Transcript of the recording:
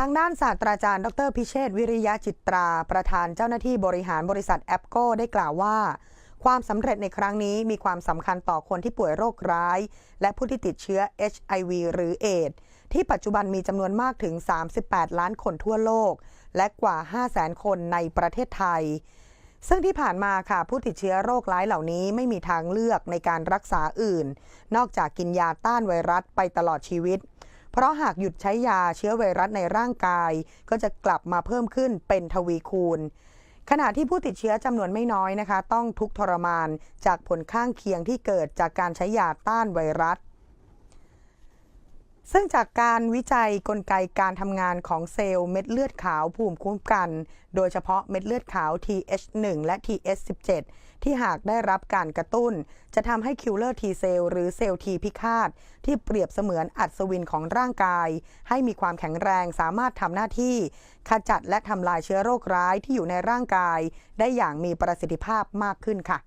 ทางด้านศาสตราจารย์ ดรพิเชษวิริยะจิตรา ประธานเจ้าหน้าที่บริหารบริษัทแอปโก้ได้กล่าวว่า ความสำเร็จในครั้งนี้มีความสำคัญต่อคนที่ป่วยโรคร้าย และผู้ที่ติดเชื้อ HIV หรือเอดที่ปัจจุบันมีจำนวนมากถึง 38 ล้านคนทั่วโลก และกว่า 500,000 คนในประเทศไทย ซึ่งที่ผ่านมาค่ะผู้ติดเชื้อโรคร้ายเหล่านี้ไม่มีทางเลือกในการรักษาอื่น นอกจากกินยาต้านไวรัสไปตลอดชีวิต เพราะหากหยุดใช้ยาเชื้อไวรัสในร่างกาย ก็จะกลับมาเพิ่มขึ้นเป็นทวีคูณ ขณะที่ผู้ติดเชื้อจำนวนไม่น้อยนะคะ ต้องทุกทรมานจากผลข้างเคียงที่เกิดจากการใช้ยาต้านไวรัส ซึ่งจากการวิจัยกลไกการทำงานของเซลล์เม็ดเลือดขาวภูมิคุ้มกัน โดยเฉพาะเม็ดเลือดขาว TH1 และ TH17 ที่หากได้รับการกระตุ้น จะทำให้คิลเลอร์ T เซลล์หรือเซลล์ T พิฆาต ที่เปรียบเสมือนอัศวินของร่างกาย ให้มีความแข็งแรงสามารถทำหน้าที่ ขจัดและทำลายเชื้อโรคร้ายที่อยู่ในร่างกาย ได้อย่างมีประสิทธิภาพมากขึ้นค่ะ